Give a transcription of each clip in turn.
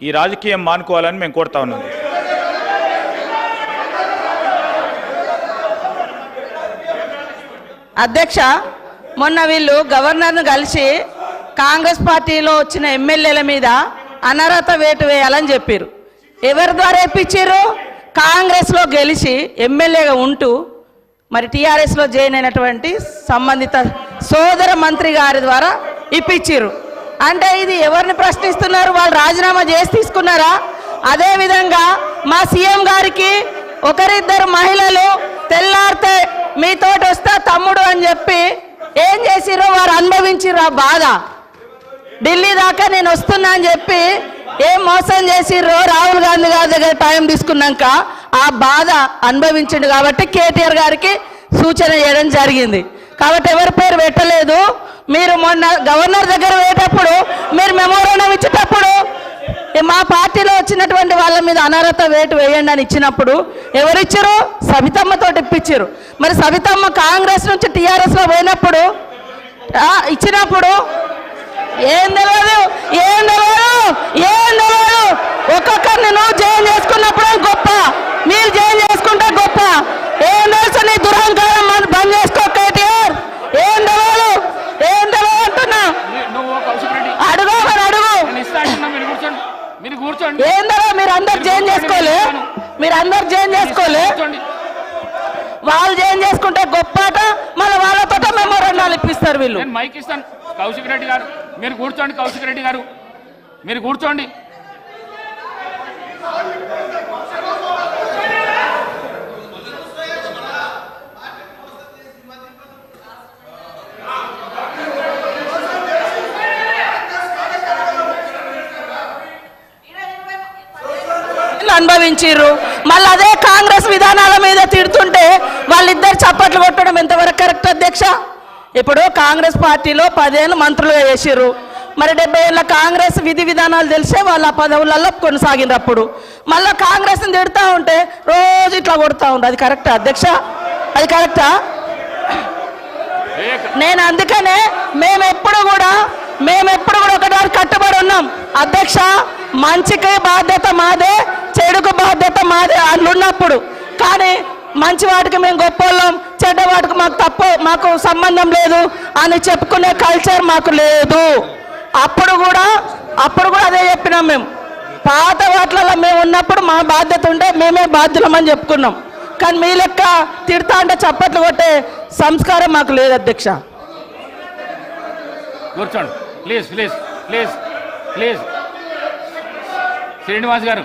ఈ రాజకీయం మానుకోవాలని మేము కోరుతా ఉన్నాం. అధ్యక్ష మొన్న వీళ్ళు గవర్నర్ను కలిసి కాంగ్రెస్ పార్టీలో వచ్చిన ఎమ్మెల్యేల మీద అనర్హత వేటు వేయాలని చెప్పారు ఎవరి ద్వారా ఇప్పించారు కాంగ్రెస్లో గెలిచి ఎమ్మెల్యేగా ఉంటూ మరి టీఆర్ఎస్లో జాయిన్ అయినటువంటి సంబంధిత సోదర మంత్రి గారి ద్వారా ఇప్పించారు అంటే ఇది ఎవరిని ప్రశ్నిస్తున్నారు? వాళ్ళు రాజీనామా చేసి తీసుకున్నారా? అదేవిధంగా మా సీఎం గారికి ఒకరిద్దరు మహిళలు తెల్లారితే మీతోటి వస్తా తమ్ముడు అని చెప్పి ఏం చేసిరో వారు అనుభవించిర్రు ఆ బాధ. ఢిల్లీ దాకా నేను వస్తున్నా అని చెప్పి ఏం మోసం చేసిర్రో రాహుల్ గాంధీ గారి దగ్గర టైం తీసుకున్నాక ఆ బాధ అనుభవించిండు కాబట్టి కేటీఆర్ గారికి సూచన చేయడం జరిగింది. కాబట్టి ఎవరి పేరు పెట్టలేదు. మీరు మొన్న గవర్నర్ దగ్గర పోయేటప్పుడు మీరు మెమోరాండం ఇచ్చేటప్పుడు మా పార్టీలో వచ్చినటువంటి వాళ్ళ మీద అనర్హత వేటు వేయండి అని ఇచ్చినప్పుడు ఎవరిచ్చారు సవితమ్మతో ఇప్పించారు. మరి సవితమ్మ కాంగ్రెస్ నుంచి టీఆర్ఎస్లో పోయినప్పుడు ఇచ్చినప్పుడు ఏం తెలియదు ఏం తెలియదు ఏం తెలియదు ఒక్కొక్కరిని నువ్వు జాయిన్ చేసుకున్నప్పుడు గొప్ప మీరు జాయిన్ చేసుకుంటే గొప్ప. ఏం తెలుసు నీ దురహంకారం బంద్ చేసుకో కేటీఆర్ ఏం తెలియదు ఏం తెలియదు అంటున్నా నువ్వు కౌశిక్ రెడ్డి అడుగు మరి అడుగు నేను ఇస్తా అంటున్నా మీరు కూర్చోండి మీరు కూర్చోండి ఏం తెలియదు మీరు అందరు జైన్ చేసుకోలే? మీరు అందరు జైన్ చేసుకోలే? వాళ్ళు జైన్ చేసుకుంటే గొప్పట మళ్ళీ వాళ్ళతో మెమోరండాలు ఇప్పిస్తారు వీళ్ళు. నేను మైక్ ఇస్తాను. కౌశిక్ రెడ్డి గారు మీరు కూర్చోండి కౌశిక్ రెడ్డి గారు. మీరు కూర్చోండి. అనుభవించిర్రు. మళ్ళీ అదే కాంగ్రెస్ విధానాల మీద తిడుతుంటే వాళ్ళిద్దరు చప్పట్లు కొట్టడం ఎంతవరకు కరెక్ట్ అధ్యక్ష? ఇప్పుడు కాంగ్రెస్ పార్టీలో పదేళ్ళు మంత్రులుగా చేసిర్రు మరి డెబ్బై ఏళ్ళ కాంగ్రెస్ విధి విధానాలు తెలిసే వాళ్ళ పదవులలో కొనసాగినప్పుడు మళ్ళీ కాంగ్రెస్ని తిడుతూ ఉంటే రోజు ఇట్లా కొడుతూ ఉండదు అది కరెక్టా అధ్యక్ష? అది కరెక్టా? నేను అందుకనే మేము ఎప్పుడు కూడా మేము ఎప్పుడు కూడా ఒకటి కట్టుబడి ఉన్నాం. అధ్యక్ష మంచికి బాధ్యత మాదే చెడుకు బాధ్యత మాదే అట్లున్నప్పుడు కానీ మంచి వాటికి మేము గొప్పోళ్ళం చెడ్డ వాటికి మాకు తప్పు మాకు సంబంధం లేదు అని చెప్పుకునే కల్చర్ మాకు లేదు. అప్పుడు కూడా అప్పుడు కూడా అదే చెప్పినాం మేము. పాత వాటిలలో మేము ఉన్నప్పుడు మా బాధ్యత ఉంటే మేమే బాధ్యులమని చెప్పుకున్నాం. కానీ మీ లెక్క తిడతా అంటే చప్పట్లు కొట్టే సంస్కారం మాకు లేదు అధ్యక్ష. కూర్చోండి. Please please please please Srinivas garu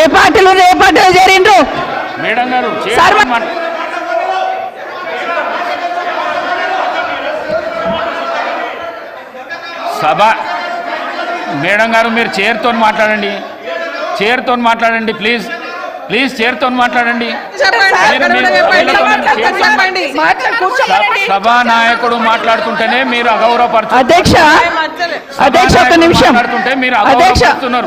ఏ పార్టీలు ఏ పార్టీలో చేరిండ్రు? మేడం గారు సభ. మేడం గారు మీరు చైర్తో మాట్లాడండి. చైర్తో మాట్లాడండి ప్లీజ్ ప్లీజ్ చైర్తో మాట్లాడండి. మీరు- మీరు వీళ్ళతో చైర్తో- మాట్లాడు, కూర్చోమనండి. సభా నాయకుడు మాట్లాడుతుంటేనే మీరు అగౌరవపరచు అధ్యక్ష అధ్యక్ష ఒక నిమిషం. మాట్లాడుతుంటే మీరు అధ్యక్ష అగౌరవపరుస్తున్నారు.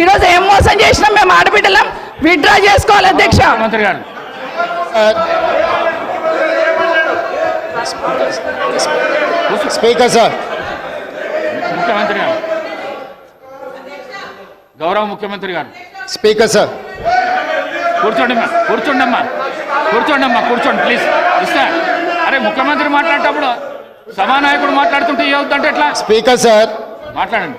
ఈరోజు ఏం మోసం చేసినాం? మేము ఆడబిడ్డలం. విత్డ్రా చేసుకోవాలి అధ్యక్ష. మంత్రి గారు. Speaker sir. ముఖ్యమంత్రి గారు. గౌరవ ముఖ్యమంత్రి గారు. Speaker sir. కూర్చోండి అమ్మా కూర్చోండి అమ్మా. కూర్చోండి అమ్మా కూర్చోండి ప్లీజ్ ఇస్తా. అరే ముఖ్యమంత్రి మాట్లాడేటప్పుడు సభానాయకుడు మాట్లాడుతుంటే ఏమవుతుందంటే ఎట్లా? Speaker sir. మాట్లాడండి.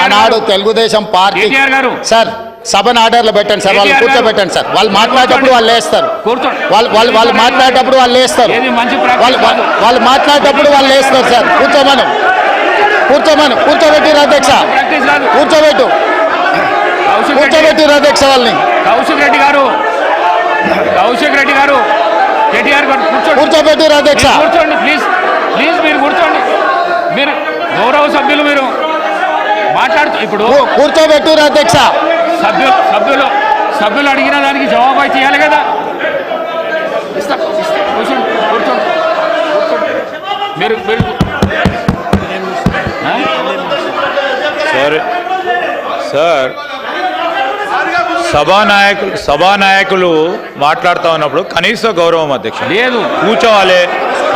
ఆనాడు. తెలుగుదేశం పార్టీ. సార్ సభను ఆర్డర్లో పెట్టండి సార్ వాళ్ళు. కూర్చోబెట్టండి సార్. వాళ్ళు మాట్లాడేటప్పుడు వాళ్ళు కూర్చోండి. వాళ్ళు వాళ్ళు వాళ్ళు మాట్లాడేటప్పుడు వాళ్ళు ప్రాక్టీస్ వాళ్ళు వాళ్ళు- మాట్లాడేటప్పుడు వాళ్ళు లేస్తారు సార్. కూర్చోమను. కూర్చోమను. కూర్చోబెట్టిరు అధ్యక్ష. కూర్చోబెట్టు. కూర్చోబెట్టిరు అధ్యక్ష వాళ్ళని. కౌశిక్ రెడ్డి గారు కౌశిక్ రెడ్డి గారు కేటీఆర్ గారు కూర్చోబెట్టిరు అధ్యక్ష. కూర్చోండి ప్లీజ్ ప్లీజ్ మీరు కూర్చోండి. మీరు గౌరవ సభ్యులు మీరు. మాట్లాడుతూ ఇప్పుడు కూ- కూర్చోబెట్టిరు అధ్యక్ష. సభ్యులు సభ్యులు సభ్యులు అడిగిన దానికి జవాబు అయితే ఇవ్వాలి కదా. ఇస్తా ఇస్తా. కూర్చోండి కూర్చోండి కూర్చోండి. మీరు? సార్. సార్ సభానాయకులు సభానాయకులు మాట్లాడుతూ ఉన్నప్పుడు కనీస గౌరవం అధ్యక్ష. లేదు. కూర్చోవాలి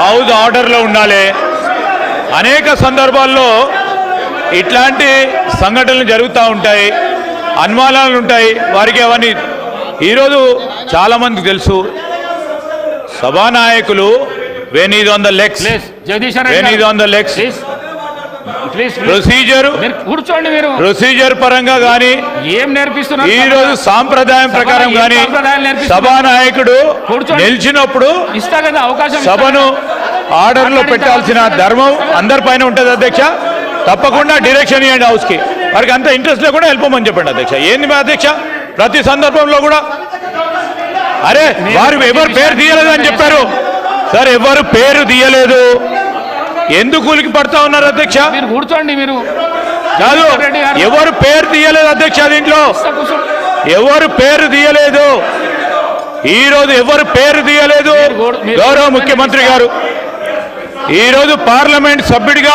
హౌస్ ఆర్డర్లో ఉండాలి. అనేక సందర్భాల్లో ఇట్లాంటి సంఘటనలు జరుగుతూ ఉంటాయి అనుమానాలు ఉంటాయి. వారికి అవన్నీ ఈరోజు చాలామందికి తెలుసు. సభానాయకులు when is on the legs when is on the legs. Procedure. కూర్చోండి మీరు. ప్రొసీజర్ పరంగా కానీ ఏం నేర్పిస్తున్నారు? ఈ రోజు సాంప్రదాయం ప్రకారం నేర్పిస్తున్నారు? సభానాయకుడు కూర్చోండి. నిలిచినప్పుడు ఇస్తా కదా అవకాశం సభను కదా. ఆర్డర్లో పెట్టాల్సిన ధర్మం అందరిపైన ఉంటుంది అధ్యక్ష. తప్పకుండా డైరెక్షన్ ఇవ్వండి హౌస్కి వారికి అంత ఇంట్రెస్ట్ లేకుండా వెళ్ళిపోమని చెప్పండి అధ్యక్ష. ఏంది మా అధ్యక్ష? ప్రతి సందర్భంలో కూడా అరే వారు ఎవరు పేరు తీయలేదు అని చెప్పారు. సార్ ఎవరు పేరు తీయలేదు. ఎందుకు కూలికి పడతా ఉన్నారు అధ్యక్ష? మీరు కూర్చోండి మీరు. కాదు. ఎవరు పేరు తీయలేదు అధ్యక్ష దీంట్లో? ఎవరు పేరు తీయలేదు? ఈ రోజు ఎవరు పేరు తీయలేదు? గౌరవ ముఖ్యమంత్రి గారు ఈ రోజు పార్లమెంట్ సభ్యుడిగా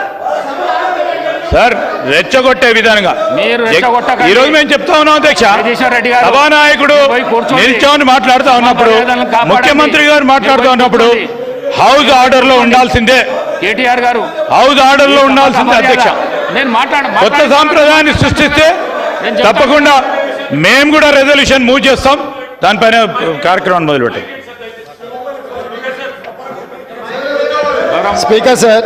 సార్ రెచ్చగొట్టే విధంగా మీరు. ఈ రోజు మేము చెప్తా ఉన్నాం అధ్యక్ష జగదీశ్వర్ రెడ్డి గారు, సభానాయకుడు. నిల్చొని మాట్లాడుతూ ఉన్నప్పుడు. ముఖ్యమంత్రి గారు మాట్లాడుతూ ఉన్నప్పుడు. హౌస్ ఆర్డర్లో ఉండాల్సిందే కేటీఆర్ గారు హౌస్ ఆర్డర్లో ఉండాల్సిందే అధ్యక్ష నేను మాట్లాడ కొత్త. సాంప్రదాయాన్ని సృష్టిస్తే. తప్పకుండా మేము కూడా రెజల్యూషన్ మూవ్ చేస్తాం దానిపైన కార్యక్రమాన్ని మొదలుపెట్టాం స్పీకర్ సార్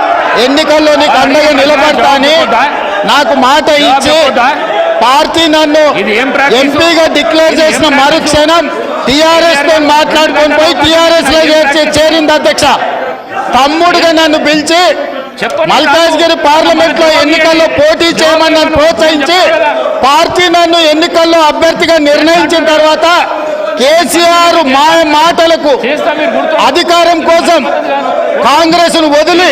ఎన్నికల్లో నీకు అండగా నిలబడతా అని నాకు మాట ఇచ్చి పార్టీ నన్ను? ఎంపీగా డిక్లేర్ చేసిన? మరుక్షణం టిఆర్ఎస్తో మాట్లాడుకొని పోయి టిఆర్ఎస్లో చేర్చి చేరింది అధ్యక్ష. తమ్ముడుగా నన్ను పిలిచి చెప్పండి మల్కాజ్గిరి నాకు. పార్లమెంట్లో ఎన్నికల్లో పోటీ చేయమని నన్ను ప్రోత్సహించి పార్టీ నన్ను ఎన్నికల్లో అభ్యర్థిగా నిర్ణయించిన తర్వాత కేసీఆర్ మా మాటలకు అధికారం కోసం కాంగ్రెస్ను వదిలి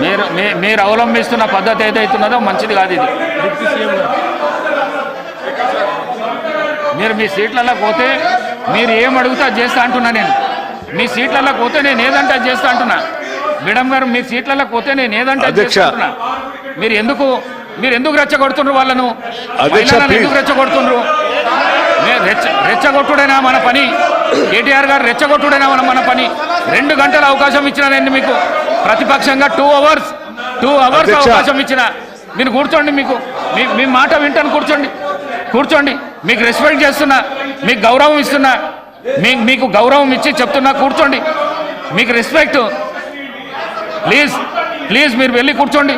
మీరు మీ- మీరు అవలంబిస్తున్న పద్ధతి ఏదైతున్నదో మంచిది కాదు ఇది. మీరు మీ సీట్లలో పోతే మీరు ఏం అడుగుతా చేస్తా అంటున్నా నేను. మీ సీట్లలో పోతే నేను ఏదంటే అది చేస్తా అంటున్నా. మేడం గారు మీ సీట్లలో పోతే నేను ఏదంటే అది అధ్యక్ష. చేస్తా అంటున్నా. మీరు ఎందుకు మీరు ఎందుకు రెచ్చగొడుతుండ్రు వాళ్ళను. ఎందుకు రెచ్చగొడుతుండ్రు మే- రెచ్చ రెచ్చగొట్టుడైనా మన పని? కేటీఆర్ గారు రెచ్చగొట్టుడైనా మన మన పని? రెండు గంటల అవకాశం ఇచ్చిన నేను మీకు. ప్రతిపక్షంగా టూ అవర్స్ టూ అవర్స్. అవకాశం ఇచ్చిన. మీరు కూర్చోండి మీకు. మీ మీ మాట వింటాను కూర్చోండి. కూర్చోండి. మీకు రెస్పెక్ట్ చేస్తున్నా మీకు గౌరవం ఇస్తున్నా మీ మీకు గౌరవం ఇచ్చి చెప్తున్నా కూర్చోండి. మీకు రెస్పెక్ట్ ప్లీజ్ ప్లీజ్ మీరు వెళ్ళి కూర్చోండి.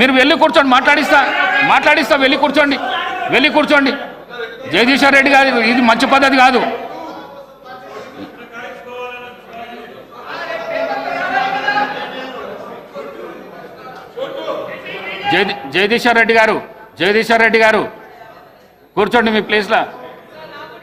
మీరు వెళ్ళి కూర్చోండి మాట్లాడిస్తా మాట్లాడిస్తా వెళ్ళి కూర్చోండి. వెళ్ళి కూర్చోండి. జగదీశ్వర్ రెడ్డి గారు ఇది మంచి పద్ధతి కాదు. జగదీశ్వర్ రెడ్డి గారు జగదీశ్వర్ రెడ్డి గారు. కూర్చోండి మీ ప్లేస్లో